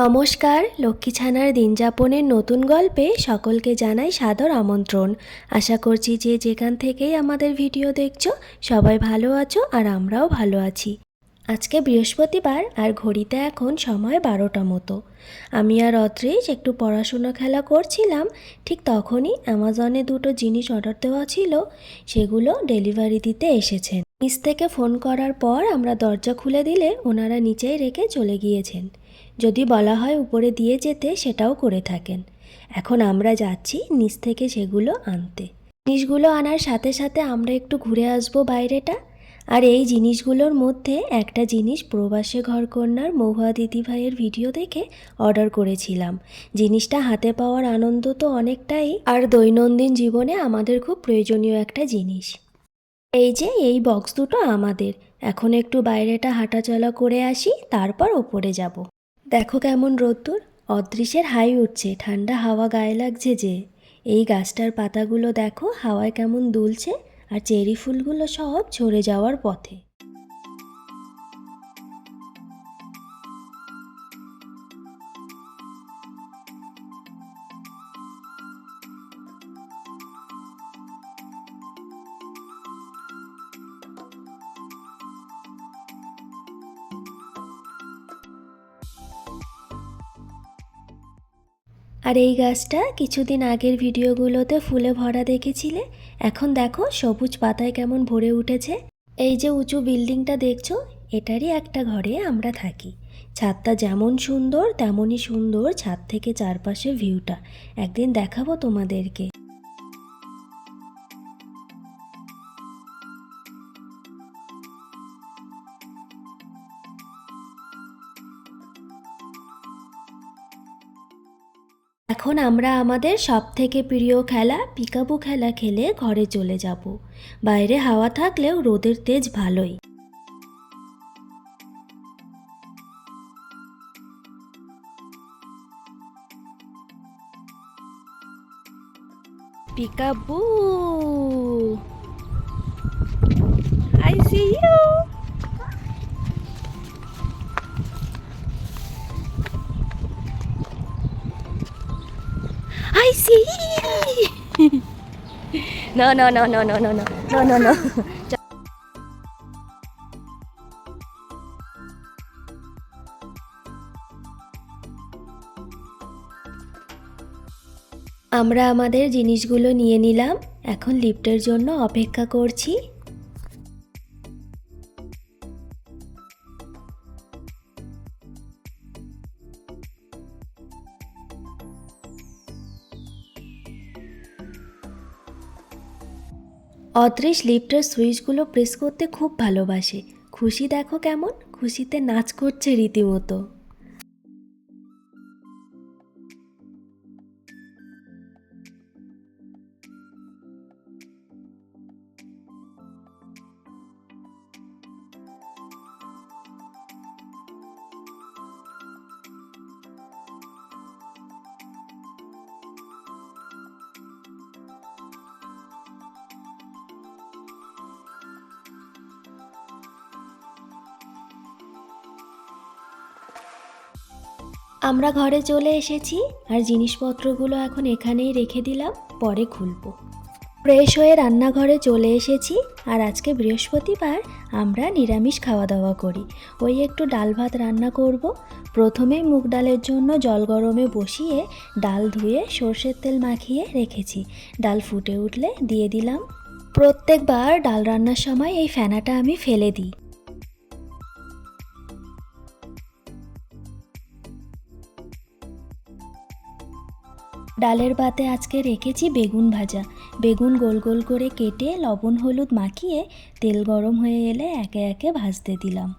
নমস্কার, লক্ষ্মী ছানার দিনযাপনের নতুন গল্পে সকলকে জানাই সাদর আমন্ত্রণ। আশা করছি যে যেখান থেকেই আমাদের ভিডিও দেখছ, সবাই ভালো আছো আর আমরাও ভালো আছি। আজকে বৃহস্পতিবার আর ঘড়িতে এখন সময় বারোটা মতো। আমি আর অত্রিশ একটু পড়াশুনো খেলা করছিলাম, ঠিক তখনই অ্যামাজনে দুটো জিনিস অর্ডার দেওয়া ছিল, সেগুলো ডেলিভারি দিতে এসেছেন। নিচ থেকে ফোন করার পর আমরা দরজা খুলে দিলে ওনারা নিচেই রেখে চলে গিয়েছেন। যদি বলা হয় উপরে দিয়ে যেতে, সেটাও করে থাকেন। এখন আমরা যাচ্ছি নিচ থেকে সেগুলো আনতে। জিনিসগুলো আনার সাথে সাথে আমরা একটু ঘুরে আসব বাইরেটা। আর এই জিনিসগুলোর মধ্যে একটা জিনিস প্রবাসে ঘরকন্যার মহুয়া দিদিভাইয়ের ভিডিও দেখে অর্ডার করেছিলাম। জিনিসটা হাতে পাওয়ার আনন্দ তো অনেকটাই। আর দৈনন্দিন জীবনে আমাদের খুব প্রয়োজনীয় একটা জিনিস। এই যে, এই বক্স দুটো আমাদের। এখন একটু বাইরেটা হাঁটাচলা করে আসি, তারপর ওপরে যাব। দেখো কেমন রোদ্দুর অদৃশ্যের হাই উঠছে, ঠান্ডা হাওয়া গায়ে লাগছে যে। এই গাছটার পাতাগুলো দেখো, হাওয়ায় কেমন দুলছে, আর চেরি ফুলগুলো সব ঝরে যাওয়ার পথে। আর এই গাছটা কিছুদিন আগের ভিডিওগুলোতে ফুলে ভরা দেখেছিলে? এখন দেখো সবুজ পাতায় কেমন ভরে উঠেছে। এই যে উঁচু বিল্ডিংটা দেখছ, এটারই একটা ঘরে আমরা থাকি। ছাদটা যেমন সুন্দর, তেমনই সুন্দর ছাদ থেকে চারপাশে ভিউটা। একদিন দেখাবো তোমাদেরকে। এখন আমরা আমাদের সব থেকে প্রিয় খেলা পিকাবু খেলা খেলে ঘরে চলে যাব। বাইরে হাওয়া থাকলেও রোদের তেজ ভালোই। Peekaboo no, no, no, no, no, no, no, no, no, no. আমরা আমাদের জিনিসগুলো নিয়ে নিলাম। এখন লিফটের জন্য অপেক্ষা করছি। অদৃশ লিফটের সুইচগুলো প্রেস করতে খুব ভালোবাসে। খুশি দেখো কেমন? খুশিতে নাচ করছে রীতিমতো। আমরা ঘরে চলে এসেছি আর জিনিসপত্রগুলো এখন এখানেই রেখে দিলাম, পরে খুলবো। ফ্রেশ হয়ে রান্নাঘরে চলে এসেছি আর আজকে বৃহস্পতিবার আমরা নিরামিষ খাওয়া দাওয়া করি। ওই একটু ডাল ভাত রান্না করব। প্রথমে মুগ ডালের জন্য জল গরমে বসিয়ে ডাল ধুয়ে সর্ষের তেল মাখিয়ে রেখেছি। ডাল ফুটে উঠলে দিয়ে দিলাম। প্রত্যেকবার ডাল রান্নার সময় এই ফেনাটা আমি ফেলে দিই। ডালের ভাতে আজকে রেখেছি বেগুন ভাজা। বেগুন গোল গোল করে কেটে লবণ হলুদ মাখিয়ে তেল গরম হয়ে এলে একে একে ভাজতে দিলাম।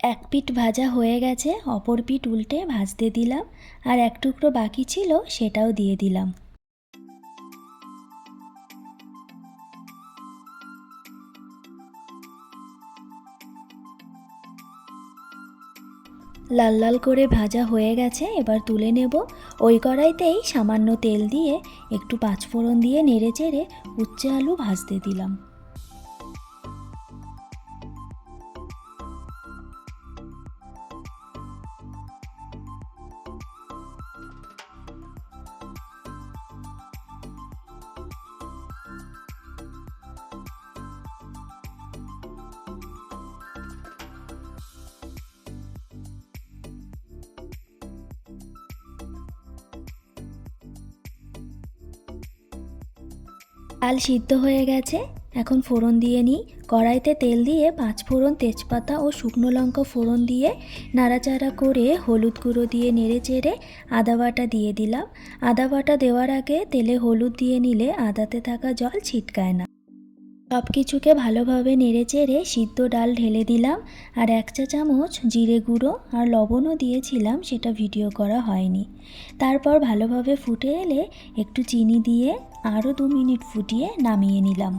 এক পিঠ ভাজা হয়ে গেছে, অপর পিঠ উল্টে ভাজতে দিলাম, আর এক টুকরো বাকি ছিল সেটাও দিয়ে দিলাম। লাল লাল করে ভাজা হয়ে গেছে, এবার তুলে নেব। ওই কড়াইতেই সামান্য তেল দিয়ে একটু পাঁচফোড়ন দিয়ে নেড়ে চেড়ে উচ্চে আলু ভাজতে দিলাম। ডাল সিদ্ধ হয়ে গেছে। এখন ফোড়ন দিয়ে নিই। কড়াইতে তেল দিয়ে পাঁচ ফোড়ন তেজপাতা ও শুকনো লঙ্কা ফোড়ন দিয়ে নাড়াচাড়া করে হলুদ গুঁড়ো দিয়ে নেড়ে চেড়ে আদা বাটা দিয়ে দিলাম। আদা বাটা দেওয়ার আগে তেলে হলুদ দিয়ে নিলে আদাতে থাকা জল ছিটকায় না। সব কিছুকে ভালোভাবে নেড়ে চেড়ে সিদ্ধ ডাল ঢেলে দিলাম, আর এক চা চামচ জিরে গুঁড়ো আর লবণও দিয়েছিলাম, সেটা ভিডিও করা হয়নি। তারপর ভালোভাবে ফুটে এলে একটু চিনি দিয়ে আরও দু মিনিট ফুটিয়ে নামিয়ে নিলাম।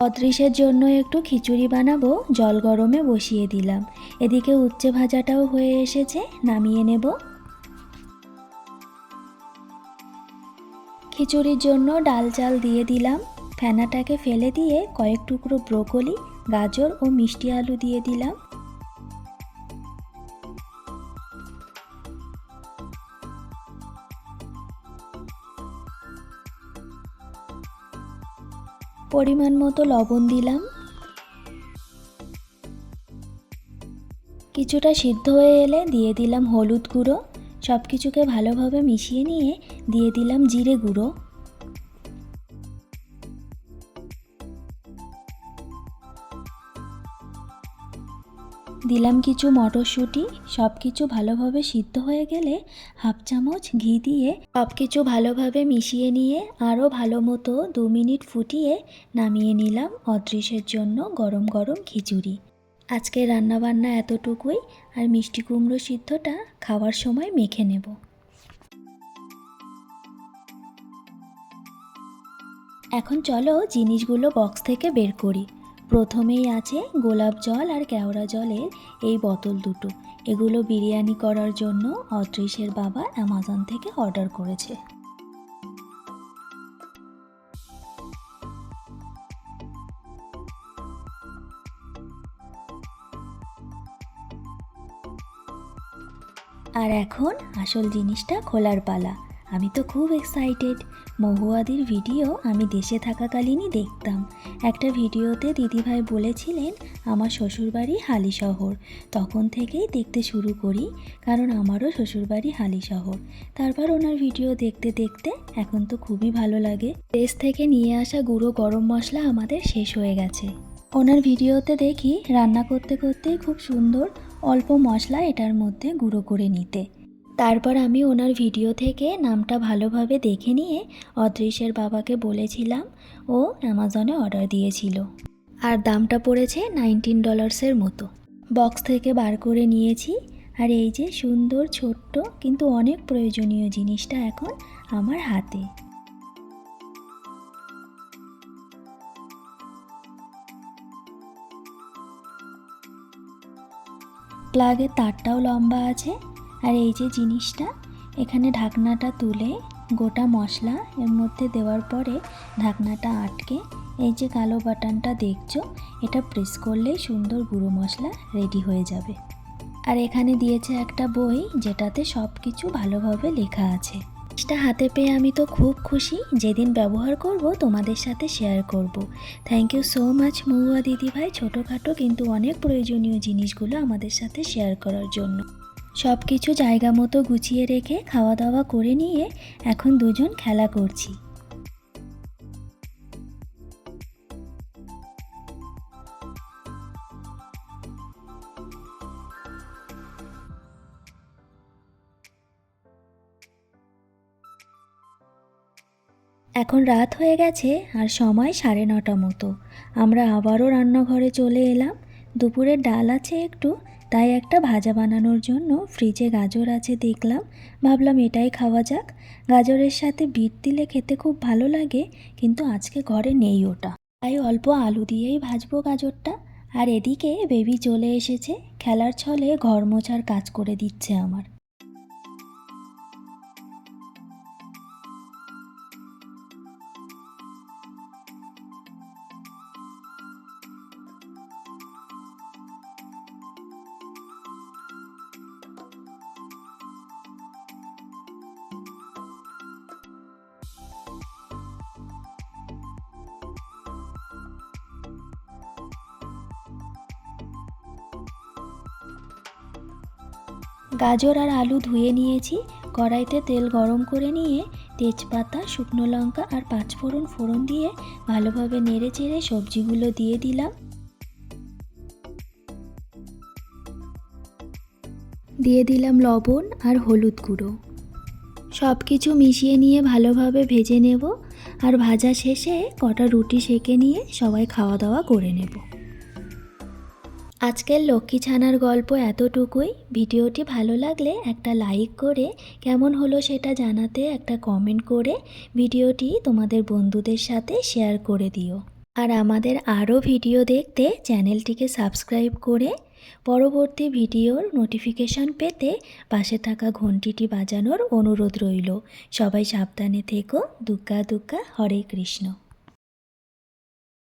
অদৃশের জন্য একটু খিচুড়ি বানাবো, জল গরমে বসিয়ে দিলাম। এদিকে উচ্চে ভাজাটাও হয়ে এসেছে, নামিয়ে নেব। খিচুড়ির জন্য ডাল চাল দিয়ে দিলাম। ফেনাটাকে ফেলে দিয়ে কয়েক টুকরো ব্রোকলি, গাজর ও মিষ্টি আলু দিয়ে দিলাম। পরিমাণ মতো লবণ দিলাম। কিছুটা সিদ্ধ হয়ে এলে দিয়ে দিলাম হলুদ গুঁড়ো। সব কিছুকে ভালোভাবে মিশিয়ে নিয়ে দিয়ে দিলাম জিরে গুঁড়ো। দিলাম কিছু মটরশুঁটি সব কিছু ভালোভাবে সিদ্ধ হয়ে গেলে হাফ চামচ ঘি দিয়ে সব কিছু ভালোভাবে মিশিয়ে নিয়ে আরও ভালো মতো দু মিনিট ফুটিয়ে নামিয়ে নিলাম অদৃশের জন্য গরম গরম খিচুড়ি। আজকে রান্নাবান্না এতটুকুই, আর মিষ্টি কুমড়ো সিদ্ধটা খাওয়ার সময় মেখে নেব। এখন চলো জিনিসগুলো বক্স থেকে বের করি। প্রথমেই আছে গোলাপ জল আর কেওড়া জলের এই বোতল দুটো। এগুলো বিরিয়ানি করার জন্য অদৃশের বাবা অ্যামাজন থেকে অর্ডার করেছে। আর এখন আসল জিনিসটা খোলার পালা। আমি তো খুব এক্সাইটেড মহুয়াদির ভিডিও আমি দেশে থাকাকালীনই দেখতাম। একটা ভিডিওতে দিদিভাই বলেছিলেন, আমার শ্বশুরবাড়ি হালি শহর। তখন থেকেই দেখতে শুরু করি, কারণ আমারও শ্বশুরবাড়ি হালি শহর। তারপর ওনার ভিডিও দেখতে দেখতে এখন তো খুবই ভালো লাগে। দেশ থেকে নিয়ে আসা গুঁড়ো গরম মশলা আমাদের শেষ হয়ে গেছে। ওনার ভিডিওতে দেখি রান্না করতে করতেই খুব সুন্দর অল্প মশলা এটার মধ্যে গুঁড়ো করে নিতে। তারপর আমি ওনার ভিডিও থেকে নামটা ভালোভাবে দেখে নিয়ে অদৃশ্যের বাবাকে বলেছিলাম, ও অ্যামাজনে অর্ডার দিয়েছিল। আর দামটা পড়েছে নাইনটিন ডলার্সের মতো। বক্স থেকে বার করে নিয়েছি। আর এই যে সুন্দর, ছোট্ট, কিন্তু অনেক প্রয়োজনীয় জিনিসটা এখন আমার হাতে। প্লাগের তারটাও লম্বা আছে। আর এই যে জিনিসটা, এখানে ঢাকনাটা তুলে গোটা মশলা এর মধ্যে দেওয়ার পরে ঢাকনাটা আটকে এই যে কালো বাটনটা দেখছ, এটা প্রেস করলেই সুন্দর গুঁড়ো মশলা রেডি হয়ে যাবে। আর এখানে দিয়েছে একটা বই যেটাতে সব কিছু ভালোভাবে লেখা আছে। জিনিসটা হাতে পেয়ে আমি তো খুব খুশি। যেদিন ব্যবহার করব, তোমাদের সাথে শেয়ার করব। Thank you so much Mahua দিদিভাই। ছোটোখাটো কিন্তু অনেক প্রয়োজনীয় জিনিসগুলো আমাদের সাথে শেয়ার করার জন্য। সব কিছু জায়গা মতো গুছিয়ে রেখে খাওয়া দাওয়া করে নিয়ে এখন দুজন খেলা করছি। এখন রাত হয়ে গেছে আর সময় সাড়ে নটা মতো। আমরা আবারও রান্নাঘরে চলে এলাম। দুপুরের ডাল আছে একটু, তাই একটা ভাজা বানানোর জন্য ফ্রিজে গাজর আছে দেখলাম। ভাবলাম এটাই খাওয়া যাক। গাজরের সাথে বিট দিলে খেতে খুব ভালো লাগে, কিন্তু আজকে ঘরে নেই ওটা। তাই অল্প আলু দিয়েই ভাজবো গাজরটা। আর এদিকে বেবি চলে এসেছে। খেলার ছলে ঘর মোছার কাজ করে দিচ্ছে আমার। গাজর আর আলু ধুয়ে নিয়েছি। কড়াইতে তেল গরম করে নিয়ে তেজপাতা, শুকনো লঙ্কা আর পাঁচফোড়ন ফোড়ন দিয়ে ভালোভাবে নেড়ে চেড়ে সবজিগুলো দিয়ে দিলাম। দিয়ে দিলাম লবণ আর হলুদ গুঁড়ো। সব কিছু মিশিয়ে নিয়ে ভালোভাবে ভেজে নেব। আর ভাজা শেষে কটা রুটি সেকে নিয়ে সবাই খাওয়া দাওয়া করে নেব। আজকের লক্ষ্মী ছানার গল্প এতটুকুই। ভিডিওটি ভালো লাগলে একটা লাইক করে, কেমন হলো সেটা জানাতে একটা কমেন্ট করে ভিডিওটি তোমাদের বন্ধুদের সাথে শেয়ার করে দিও। আর আমাদের আরও ভিডিও দেখতে চ্যানেলটিকে সাবস্ক্রাইব করে পরবর্তী ভিডিওর নোটিফিকেশন পেতে পাশে থাকা ঘন্টিটি বাজানোর অনুরোধ রইল। সবাই সাবধানে থেকো। দুগ্গা দুগ্গা হরে কৃষ্ণ।